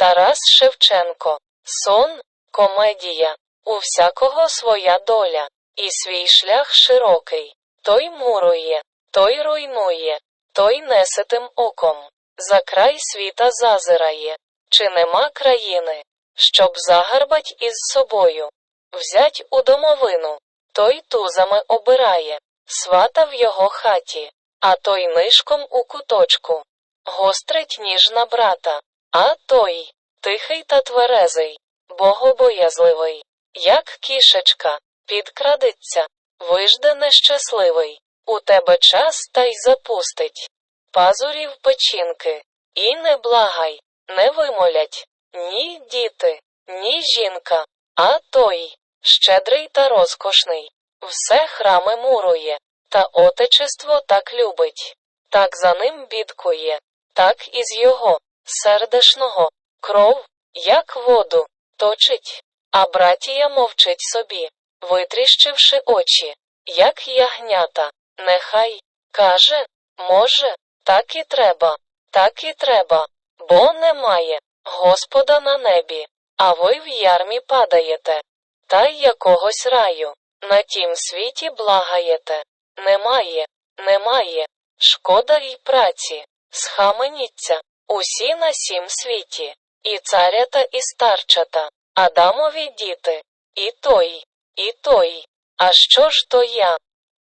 Тарас Шевченко. Сон комедія. У всякого своя доля, і свій шлях широкий. Той мурує, той руйнує, той неситим оком. За край світа зазирає, чи нема країни, щоб загарбать із собою. Взять у домовину, той тузами обирає, свата в його хаті, а той нишком у куточку. Гострить ніж на брата, а той тихий та тверезий, богобоязливий, як кішечка, підкрадеться, вижде нещасливий, у тебе час та й запустить. Пазурів печінки, і не благай, не вимолять, ні діти, ні жінка, а той, щедрий та розкошний, все храми мурує, та отечество так любить, так за ним бідкує, так із його, сердешного, кров, як воду, точить, а братія мовчить собі, витріщивши очі, як ягнята, нехай, каже, може, так і треба, так і треба, бо немає Господа на небі, а ви в ярмі падаєте, та й якогось раю, на тім світі благаєте. Немає, немає, шкода й праці, схаменіться, усі на сім світі, і царята, і старчата, Адамові діти, і той, і той. А що ж то я?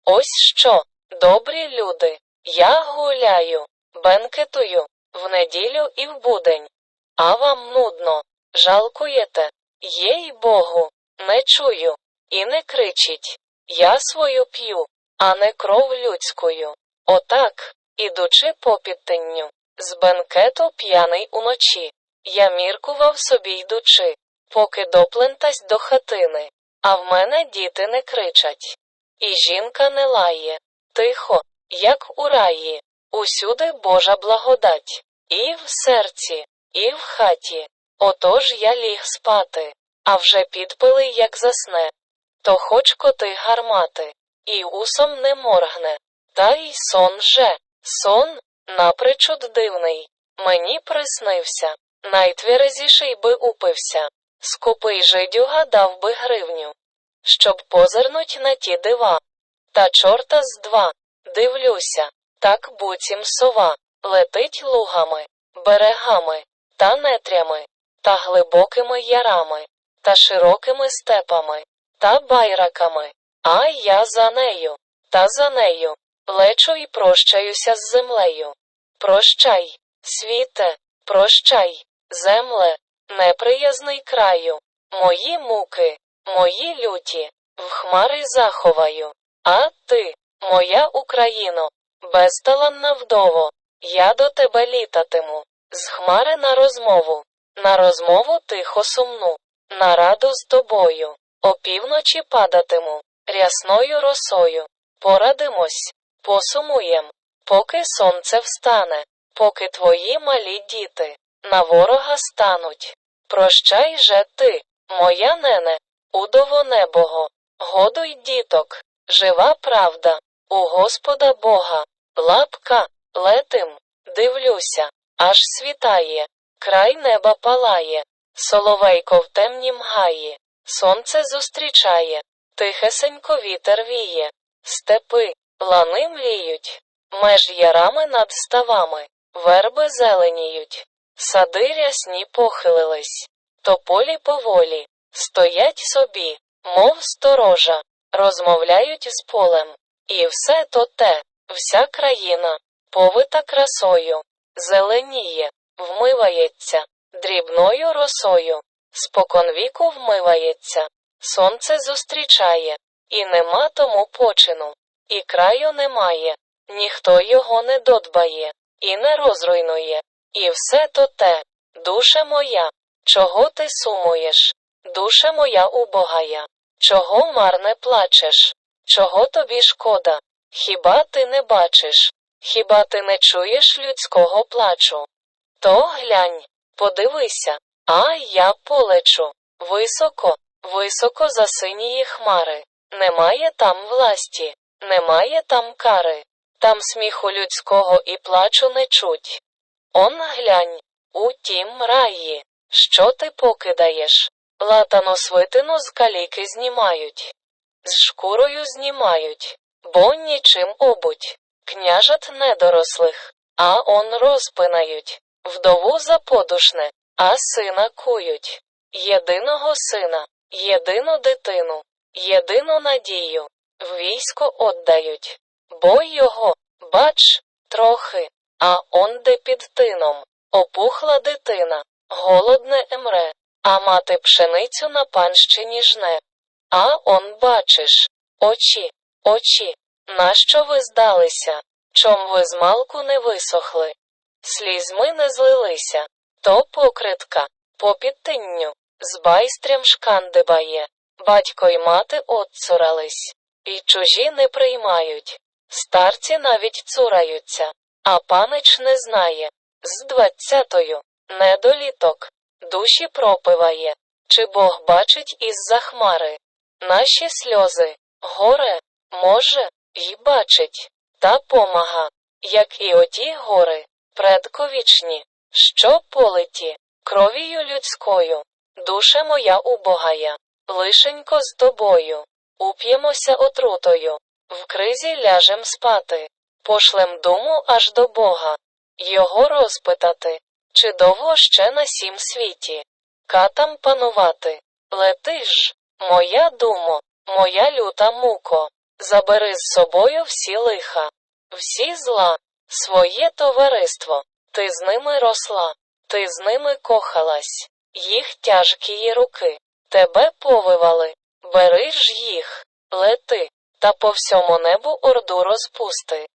Ось що, добрі люди, я гуляю, бенкетую, в неділю і в будень. А вам нудно, жалкуєте, їй Богу, не чую, і не кричіть. Я свою п'ю, а не кров людською. Отак, ідучи по підтинню, з бенкету п'яний уночі, я міркував собі йдучи, поки доплентась до хатини, а в мене діти не кричать. І жінка не лає, тихо, як у раї, усюди Божа благодать, і в серці, і в хаті. Отож я ліг спати, а вже підпили, як засне. То хоч коти гармати, і усом не моргне, та й сон же, сон, напричуд дивний, мені приснився, найтверезіший би упився, скупий жидюга дав би гривню, щоб позирнуть на ті дива. Та чорта з два, дивлюся, так буцім сова, летить лугами, берегами, та нетрями, та глибокими ярами, та широкими степами, та байраками, а я за нею, та за нею, лечу і прощаюся з землею. Прощай, світе, прощай, земле, неприязний краю, мої муки, мої люті, в хмари заховаю, а ти, моя Україно, безталанна вдово, я до тебе літатиму, з хмари на розмову, на розмову тихо сумну, на раду з тобою, опівночі падатиму, рясною росою, порадимось, посумуєм, поки сонце встане, поки твої малі діти на ворога стануть. Прощай же ти, моя нене, удово небого, годуй діток, жива правда, у Господа Бога, лапка, летим, дивлюся, аж світає, край неба палає, соловейко в темнім гаї, сонце зустрічає, тихесенько вітер віє, степи, лани мліють, меж ярами над ставами, верби зеленіють, сади рясні похилились, тополі поволі, стоять собі, мов сторожа, розмовляють з полем, і все то те, вся країна, повита красою, зеленіє, вмивається, дрібною росою, споконвіку вмивається, сонце зустрічає, і нема тому почину, і краю немає, ніхто його не додбає, і не розруйнує, і все то те, душе моя, чого ти сумуєш, душе моя убогая, чого марне плачеш, чого тобі шкода, хіба ти не бачиш, хіба ти не чуєш людського плачу? То глянь, подивися, а я полечу, високо, високо за синії хмари, немає там власті, немає там кари, там сміху людського і плачу не чуть. Он глянь, у тім раї, Що ти покидаєш? Латану свитину з каліки знімають. З шкурою знімають, бо нічим обуть. Княжат недорослих, а он розпинають. Вдову за подушне, а сина кують. Єдиного сина, єдину дитину, єдину надію, в військо отдають. Бо його, бач, трохи, а он де під тином, опухла дитина, голодне емре, а мати пшеницю на панщині жне. А он бачиш, очі, очі, нащо ви здалися? Чом ви змалку не висохли? Слізьми не злилися, то покритка, по підтинню, з байстрям шкандибає. Батько й мати отцурались, і чужі не приймають. Старці навіть цураються, а панич не знає. З двадцятою, недоліток, душі пропиває, чи Бог бачить із-за хмари. Наші сльози, горе, може, й бачить, та помага, як і оті гори, предковічні, що политі, кров'ю людською, душа моя убогая, лишенько з тобою, уп'ємося отрутою, в кризі ляжем спати, пошлем думу аж до Бога, його розпитати, чи довго ще на сім світі, катам панувати, лети ж, моя думо, моя люта муко, забери з собою всі лиха, всі зла, своє товариство, ти з ними росла, ти з ними кохалась, їх тяжкі руки, тебе повивали, бери ж їх, лети, та по всьому небу орду розпусти.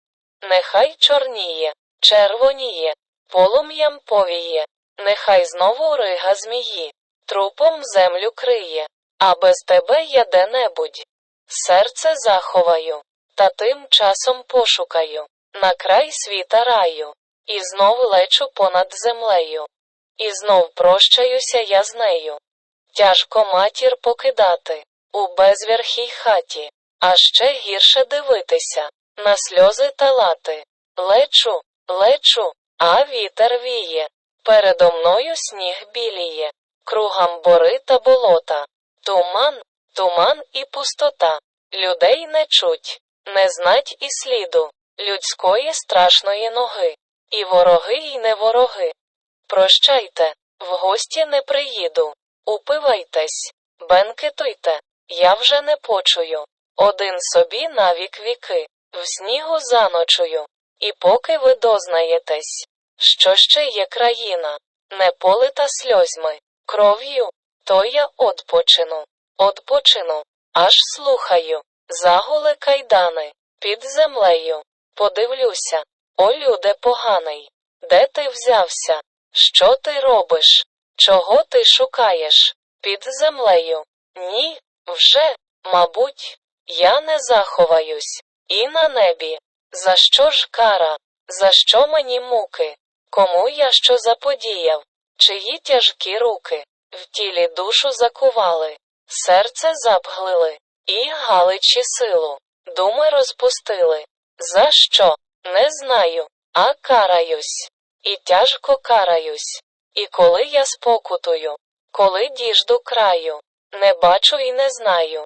Нехай чорніє, червоніє, полум'ям повіє, нехай знову рига змії, трупом землю криє, а без тебе я де-небудь. Серце заховаю, та тим часом пошукаю, на край світа раю, і знов лечу понад землею, і знов прощаюся я з нею. Тяжко матір покидати у безвірхій хаті, а ще гірше дивитися на сльози та лати. Лечу, лечу, а вітер віє. Передо мною сніг біліє, кругом бори та болота, туман, туман і пустота. Людей не чуть, не знать і сліду, людської страшної ноги, і вороги, і не вороги. Прощайте, в гості не приїду, упивайтесь, бенкетуйте, я вже не почую. Один собі навік віки, в снігу заночую, і поки ви дознаєтесь, що ще є країна, не полита сльозьми, кров'ю, то я отпочину, отпочину, аж слухаю, загули кайдани, під землею, подивлюся, о люде поганий, де ти взявся, що ти робиш, чого ти шукаєш, під землею, ні, вже, мабуть, я не заховаюсь, і на небі, за що ж кара, за що мені муки, кому я що заподіяв, чиї тяжкі руки, в тілі душу закували, серце запглили, і галичі силу, думи розпустили. За що? Не знаю, а караюсь, і тяжко караюсь. І коли я спокутую, коли діжду краю, не бачу і не знаю.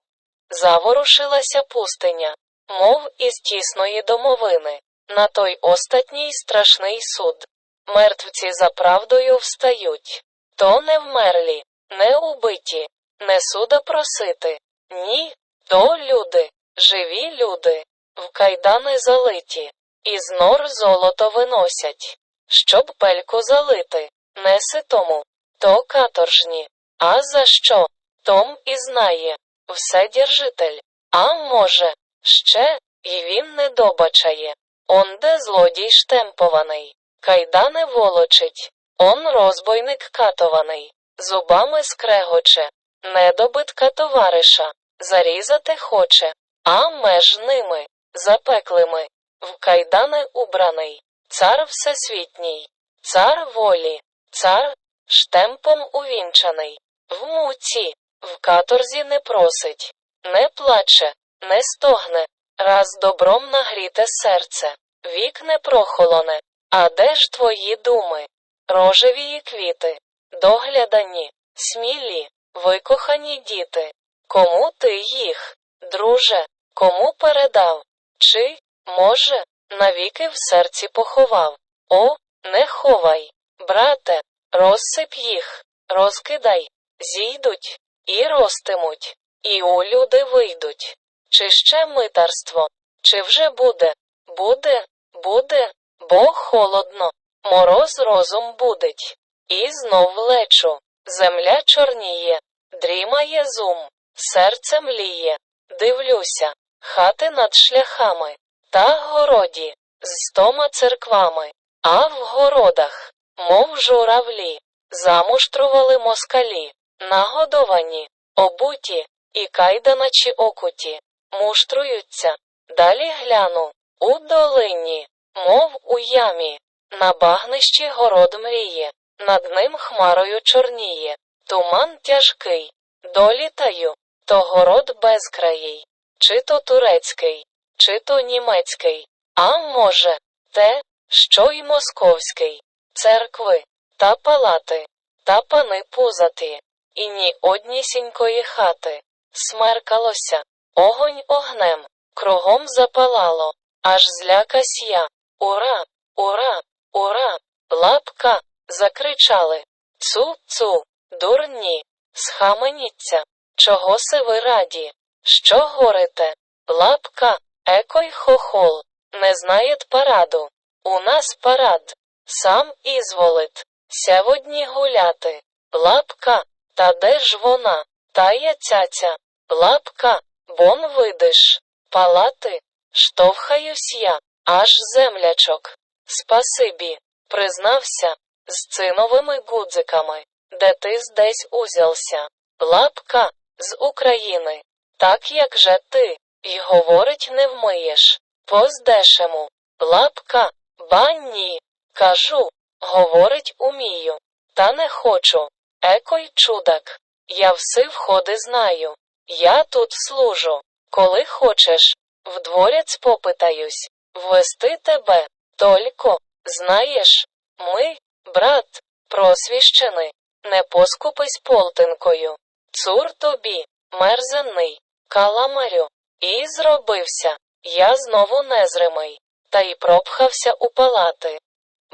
Заворушилася пустиня, мов із тісної домовини, на той остатній страшний суд. Мертвці за правдою встають, то не вмерлі, не убиті, не суда просити, ні, то люди, живі люди, в кайдани залиті, із нор золото виносять, щоб пельку залити, не ситому, то каторжні. А за що? Том і знає, все діржитель. А може, ще, і він не добачає. Он де злодій штемпований, кайдане волочить, он розбойник катований, зубами скрегоче, недобитка товариша, зарізати хоче, а меж ними, запеклими, в кайдани убраний, цар всесвітній, цар волі, цар штемпом увінчаний, в муці, в каторзі не просить, не плаче, не стогне, раз добром нагріте серце, вік не прохолоне, а де ж твої думи, рожевії квіти, доглядані, смілі, викохані діти. Кому ти їх, друже, кому передав? Чи, може, навіки в серці поховав? О, не ховай, брате, розсип їх, розкидай, зійдуть і ростимуть, і у люди вийдуть. Чи ще митарство? Чи вже буде? Буде, буде, бо холодно, мороз розум будить. І знов лечу, земля чорніє, дрімає зум, серце мліє, дивлюся, хати над шляхами, та городі, з стома церквами, а в городах, мов журавлі, замуштрували москалі, нагодовані, обуті, і кайданачі окуті, муштруються, далі гляну, у долині, мов у ямі, на багнищі город мріє, над ним хмарою чорніє, туман тяжкий, долітаю, то город безкраїй, чи то турецький, чи то німецький, а може, те, що й московський, церкви, та палати, та пани пузаті, і ні однісінької хати, смеркалося, огонь огнем, кругом запалало, аж злякась я, ура, ура, ура, лапка, закричали, цу, цу, дурні, схаменіться, чого се ви раді, що горите, лапка, екой хохол, не знаєт параду, у нас парад, сам ізволит, сяводні гуляти, лапка, та де ж вона, тая цяця, лапка, бон видиш, палати, штовхаюсь я, аж землячок, спасибі, признався, з циновими гудзиками, де ти здесь узявся, лапка, з України, так як же ти, й говорить не вмиєш, по-здешему, лапка, ба ні, кажу, говорить умію, та не хочу, екой чудак, я все входи знаю, я тут служу, коли хочеш, в дворець попитаюсь, ввести тебе, только, знаєш, ми, брат, просвіщений, не поскупись полтинкою, цур тобі, мерзенний, каламарю, і зробився, я знову незримий, та й пропхався у палати.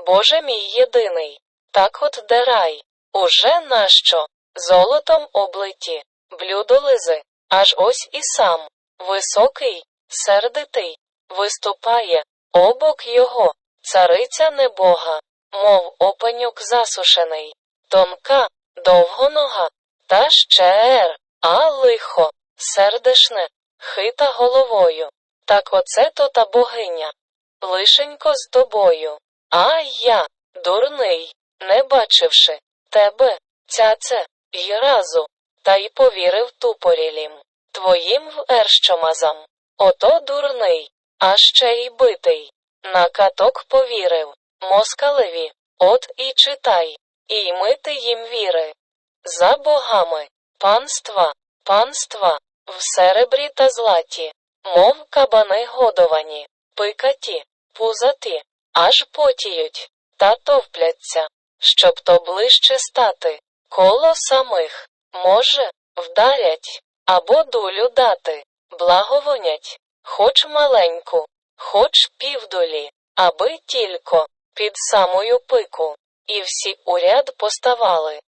Боже мій єдиний, так от де рай, уже нащо, золотом облиті, блюдо лизи, аж ось і сам, високий, сердитий, виступає, обок його, цариця небога, мов опенюк засушений, тонка, довгонога, та ще ер, а лихо, сердешне, хита головою. Так оце то та богиня. Лишенько з тобою. А я, дурний, не бачивши тебе, цяце, й разу, та й повірив тупорілім. Твоїм в ерщомазам. Ото дурний, а ще й битий. На каток повірив, москалеві, от і читай, і ймити їм віри. За богами, панства, панства, в серебрі та златі, мов кабани годовані, пикаті, пузаті, аж потіють, та товпляться, щоб то ближче стати, коло самих, може, вдарять, або долю дати, благовонять, хоч маленьку, хоч півдолі, аби тілько, під самою пику, і всі уряд поставали.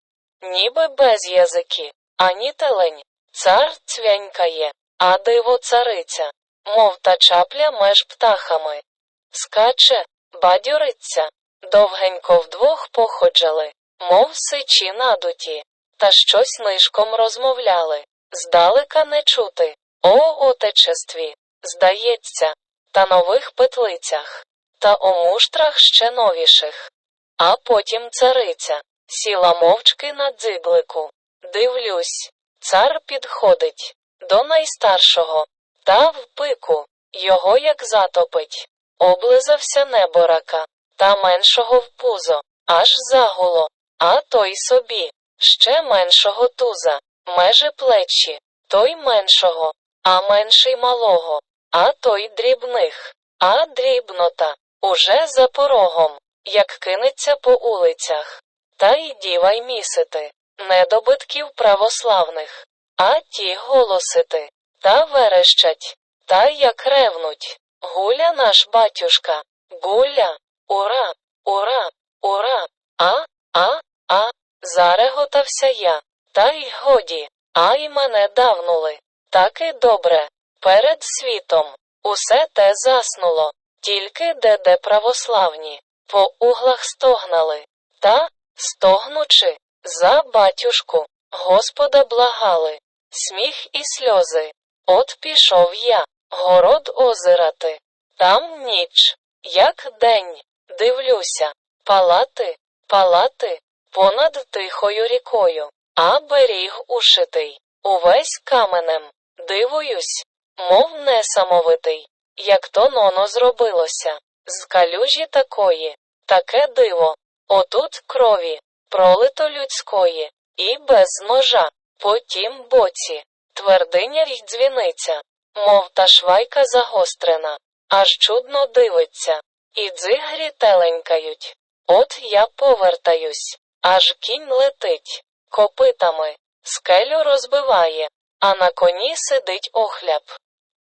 Ніби без язики, ані телень, цар цвянькає, а диво цариця, мов та чапля меж птахами. Скаче, бадьориться, довгенько вдвох походжали, мов сичі надуті, та щось нишком розмовляли, здалека не чути. О, отечестві, здається, та нових петлицях, та о муштрах ще новіших. А потім цариця сіла мовчки на дзиблику. Дивлюсь, цар підходить до найстаршого, та в пику, його як затопить. Облизався неборака, та меншого в пузо, аж загуло, а той собі, ще меншого туза, межи плечі, той меншого, а менший малого, а той дрібних, а дрібнота, уже за порогом, як кинеться по улицях. та й дівай місити, недобитків православних, а ті голосити, та верещать, та як ревнуть. Гуля наш батюшка, гуля, ура, ура, ура, а, а, а, зареготався я. Та й годі, а й мене давнули. Так і добре. Перед світом усе те заснуло, тільки де де православні, по углах стогнали, та, стогнучи, за батюшку, Господа благали, сміх і сльози. От пішов я, город озирати. Там ніч, як день, дивлюся, палати, палати, понад тихою рікою, а беріг ушитий, увесь каменем. Дивуюсь, мов несамовитий, як то ноно зробилося, з калюжі такої, таке диво, отут крові, пролито людської, і без ножа, по тім боці, твердиня й дзвіниця, мов та швайка загострена, аж чудно дивиться, і дзигрі теленькають. От я повертаюсь, аж кінь летить, копитами, скелю розбиває, а на коні сидить охляб.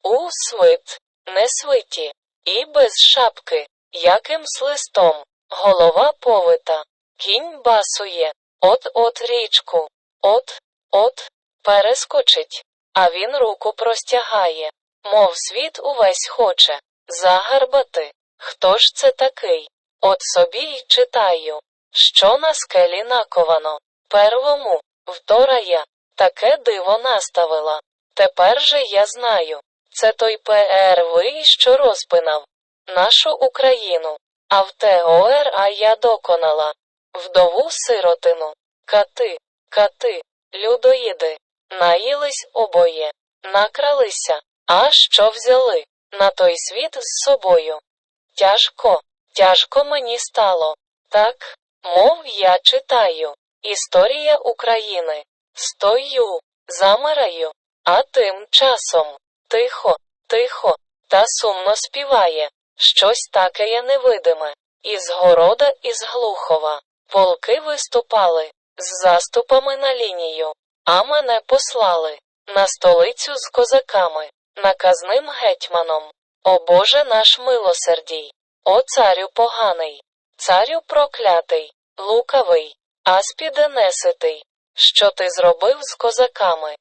У свит, не свиті, і без шапки, яким свистом, голова повита, кінь басує, от-от річку, от, от, перескочить, а він руку простягає, мов світ увесь хоче, загарбати. Хто ж це такий? От собі й читаю, що на скелі наковано. Первому, вторая, таке диво наставила. Тепер же я знаю. Це той ПРВ, що розпинав нашу Україну, а в ТОР я доконала. Вдову сиротину, кати, кати, людоїди, наїлись обоє, накралися, а що взяли на той світ з собою. Тяжко, тяжко мені стало. Так, мов я читаю. Історія України. Стою, замираю, а тим часом тихо, тихо, та сумно співає щось таке невидиме. Із города, із Глухова. Полки виступали з заступами на лінію, а мене послали на столицю з козаками, наказним гетьманом. О Боже наш милосердій, о царю поганий, царю проклятий, лукавий, аспіде неситий, що ти зробив з козаками?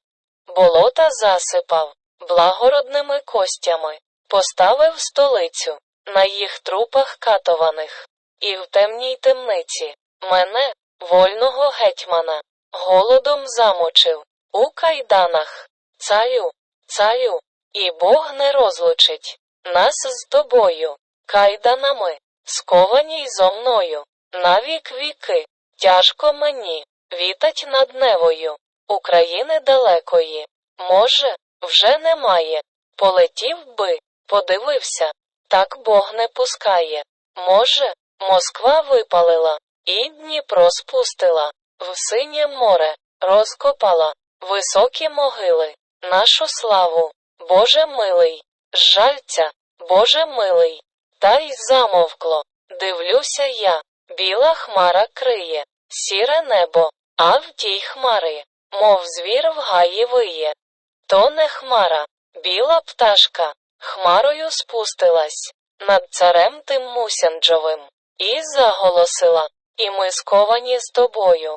Болота засипав, благородними костями, поставив столицю, на їх трупах катованих, і в темній темниці мене, вольного гетьмана, голодом замочив, у кайданах, царю, царю, і Бог не розлучить нас з тобою, кайданами, сковані й зо мною, навік віки, тяжко мені, вітать над невою, України далекої. Може, вже немає. Полетів би, подивився, так Бог не пускає. Може, Москва випалила, і Дніпро спустила, в синє море, розкопала, високі могили, нашу славу, Боже милий, жальця, Боже милий, та й замовкло. Дивлюся я, біла хмара криє, сіре небо, а в тій хмари, мов звір в гаї виє. То не хмара, біла пташка, хмарою спустилась над царем тим Мусянджовим, і заголосила, і ми сковані з тобою.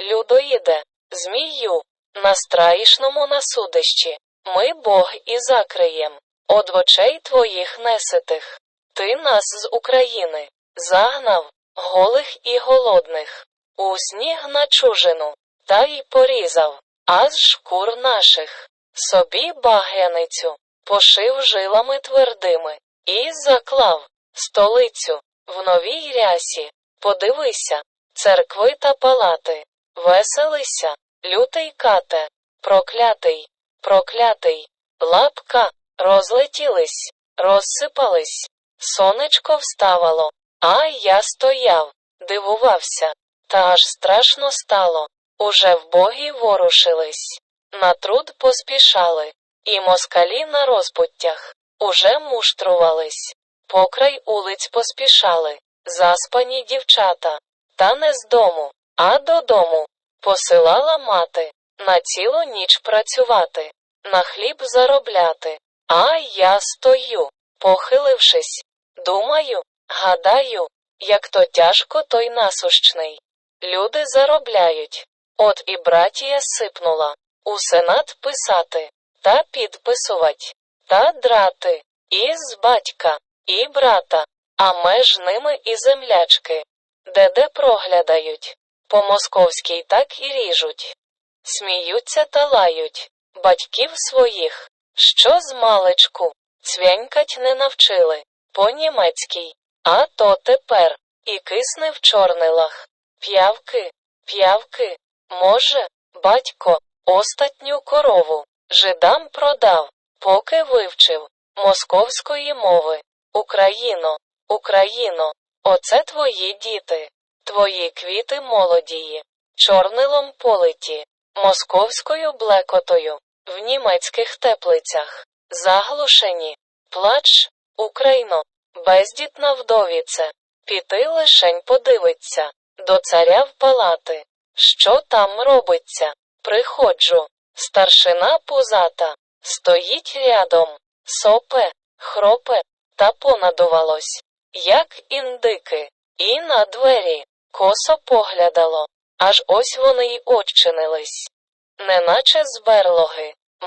Людоїде, змію, на страїшному насудищі, ми Бог і закриєм, од очей твоїх неситих. Ти нас з України загнав, голих і голодних, у сніг на чужину, та й порізав, а з шкур наших, собі багеницю, пошив жилами твердими, і заклав столицю в новій рясі. Подивися, церкви та палати, веселися, лютий кате, проклятий, проклятий, лапка, розлетілись, розсипались, сонечко вставало, а я стояв, дивувався, та аж страшно стало. Уже в богі ворушились, на труд поспішали, і москалі на розпуттях уже муштрувались, покрай улиць поспішали, заспані дівчата, та не з дому, а додому посилала мати на цілу ніч працювати, на хліб заробляти. А я стою, похилившись, думаю, гадаю, як то тяжко той насущний. Люди заробляють. От і братія сипнула. У сенат писати та підписувать, та драти, і з батька, і брата, а меж ними і землячки, де де проглядають, по московській так і ріжуть. Сміються та лають, батьків своїх, що з маличку, цвянькать не навчили, по німецькій, а то тепер, і кисне в чорнилах. П'явки, п'явки, може, батько, остатню корову, жидам продав, поки вивчив, московської мови. Україно, Україно, оце твої діти, твої квіти молодії, чорнилом политі, московською блекотою, в німецьких теплицях, заглушені, плач, Україно, бездітна вдовіце, піти лишень подивиться, до царя в палати, що там робиться, приходжу, старшина пузата, стоїть рядом, сопе, хропе, та понадувалось, як індики, і на двері, косо поглядало, аж ось вони й очинились. Неначе з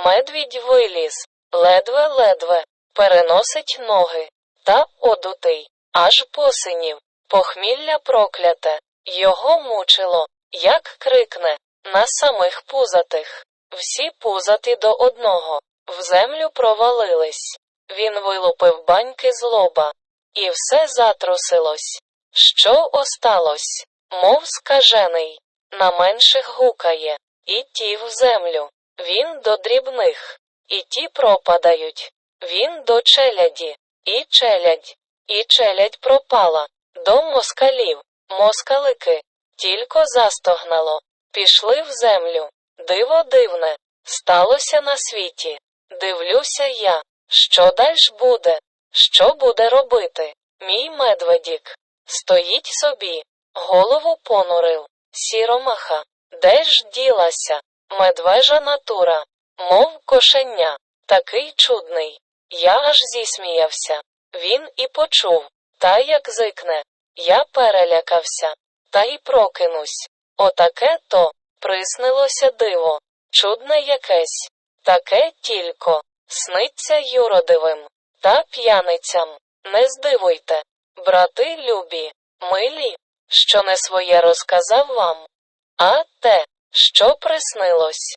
медвідь виліз, ледве-ледве, переносить ноги, та одутий, аж посинів, похмілля прокляте, його мучило, як крикне, на самих пузатих. Всі пузаті до одного, в землю провалились. Він вилупив баньки з лоба, і все затрусилось. Що осталось, мов скажений, на менших гукає, і в землю. Він до дрібних, і ті пропадають. Він до челяді, і челядь, і челядь пропала, до москалів, москалики, тільки застогнало, пішли в землю. Диво дивне, сталося на світі. Дивлюся я, що дальш буде, що буде робити. Мій медведік. Стоїть собі, голову понурив, сіромаха, де ж ділася, медвежа натура, мов кошеня, такий чудний. Я аж зісміявся. Він і почув, та як зикне. Я перелякався, та й прокинусь. Отаке то приснилося диво, чудне якесь, таке тілько, сниться юродивим, та п'яницям. Не здивуйте, брати любі, милі, що не своє розказав вам, а те, що приснилось.